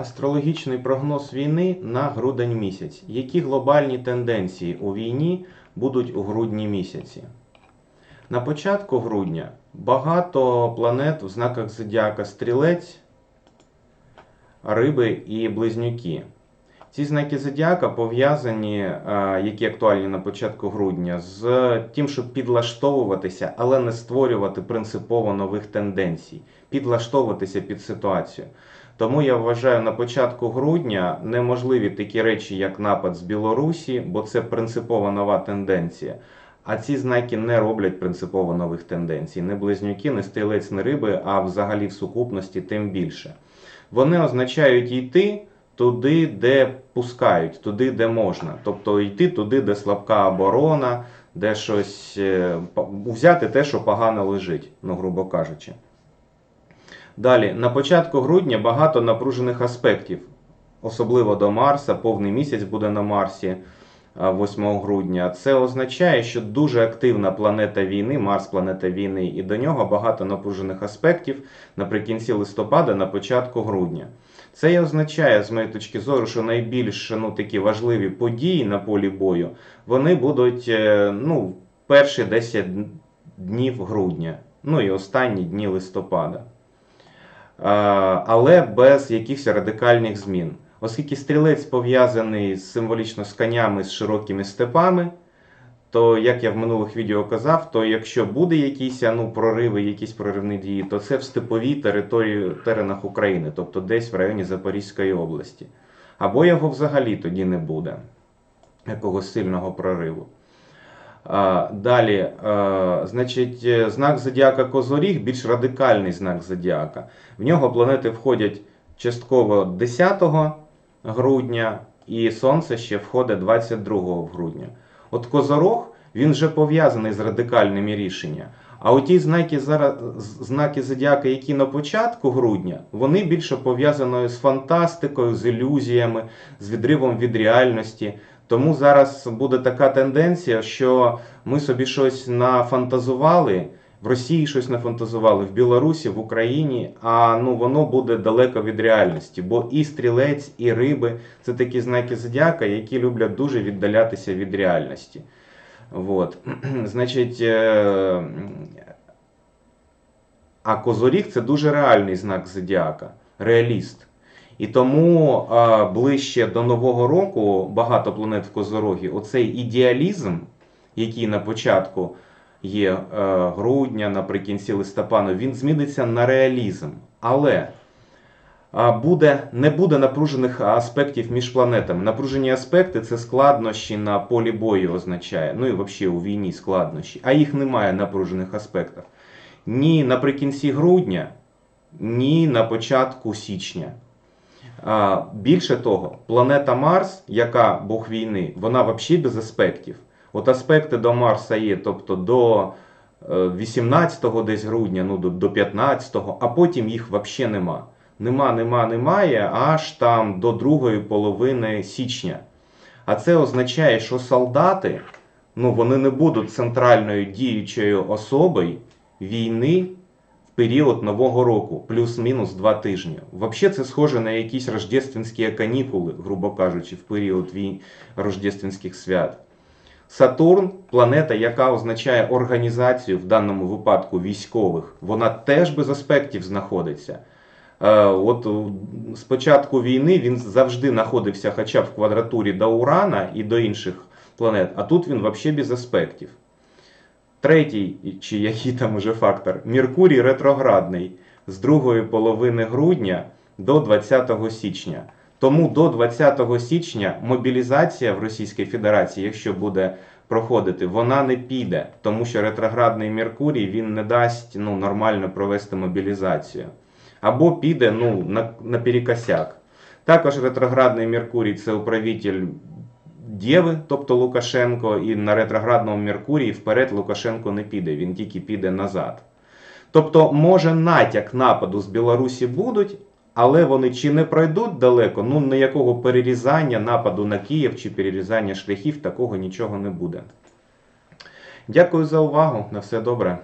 Астрологічний прогноз війни на грудень місяць. Які глобальні тенденції у війні будуть у грудні місяці? На початку грудня багато планет в знаках зодіака Стрілець, Риби і Близнюки. Ці знаки зодіака пов'язані, е, які актуальні на початку грудня, з тим, щоб підлаштовуватися, але не створювати принципово нових тенденцій, підлаштовуватися під ситуацію. Тому я вважаю, на початку грудня неможливі такі речі, як напад з Білорусі, бо це принципово нова тенденція. А ці знаки не роблять принципово нових тенденцій. Не близнюки, не стрілець, не риби, а взагалі в сукупності тим більше. Вони означають йти туди, де пускають, туди, де можна. Тобто йти туди, де слабка оборона, де щось е, взяти те, що погано лежить, ну, грубо кажучи. Далі, на початку грудня багато напружених аспектів, особливо до Марса, повний місяць буде на Марсі 8 грудня. Це означає, що дуже активна планета війни, Марс планета війни, і до нього багато напружених аспектів наприкінці листопада, на початку грудня. Це і означає, з моєї точки зору, що найбільш ну, такі важливі події на полі бою вони будуть е, ну, перші 10 днів грудня, ну і останні дні листопада. Але без якихось радикальних змін. Оскільки стрілець пов'язаний символічно з конями з широкими степами, то як я в минулих відео казав, то якщо буде якісь ну, прориви, якісь проривні дії, то це в степовій території теренах України, тобто десь в районі Запорізької області. Або його взагалі тоді не буде, якогось сильного прориву. А, Далі, е, значить, е, знак зодіака Козоріг більш радикальний знак зодіака. В нього планети входять частково 10 грудня, і Сонце ще входить 22 грудня. От Козорог він вже пов'язаний з радикальними рішеннями. А оті знаки, зараз, знаки зодіака, які на початку грудня, вони більше пов'язані з фантастикою, з ілюзіями, з відривом від реальності. Тому зараз буде така тенденція, що ми собі щось нафантазували, в Росії щось нафантазували, в Білорусі, в Україні, а ну воно буде далеко від реальності. Бо і стрілець, і риби це такі знаки зодіака, які люблять дуже віддалятися від реальності. Вот. Значить, е, а Козоріг це дуже реальний знак зодіака, реаліст. І тому а, ближче до Нового року багато планет в Козорогі, оцей ідеалізм, який на початку є е, грудня, наприкінці листопаду, він зміниться на реалізм. Але буде, не буде напружених аспектів між планетами. Напружені аспекти це складнощі на полі бою означає. Ну і взагалі у війні складнощі. А їх немає напружених аспектів. Ні наприкінці грудня, ні на початку січня. Більше того, планета Марс, яка Бог війни, вона взагалі без аспектів. От аспекти до Марса є, тобто до 18 десь грудня, ну до, до 15-го, а потім їх взагалі нема. Нема, нема, немає, аж там до другої половини січня. А це означає, що солдати ну, вони не будуть центральною діючою особою війни в період Нового року, плюс-мінус два тижні. Взагалі це схоже на якісь рождественські канікули, грубо кажучи, в період вій... рождественських свят. Сатурн планета, яка означає організацію, в даному випадку військових, вона теж без аспектів знаходиться. Е, От е, з початку війни він завжди знаходився хоча б в квадратурі до Урана і до інших планет, а тут він взагалі без аспектів. Третій, чи який там уже фактор, Меркурій ретроградний з другої половини грудня до 20 січня. Тому до 20 січня мобілізація в Російській Федерації, якщо буде проходити, вона не піде, тому що ретроградний Меркурій він не дасть ну, нормально провести мобілізацію. Або піде ну, на, наперекосяк. Також ретроградний Меркурій це управитель Дєви, тобто Лукашенко, і на ретроградному Меркурії вперед Лукашенко не піде, він тільки піде назад. Тобто, може, натяк нападу з Білорусі будуть, але вони чи не пройдуть далеко, ну ніякого перерізання нападу на Київ чи перерізання шляхів, такого нічого не буде. Дякую за увагу. На все добре.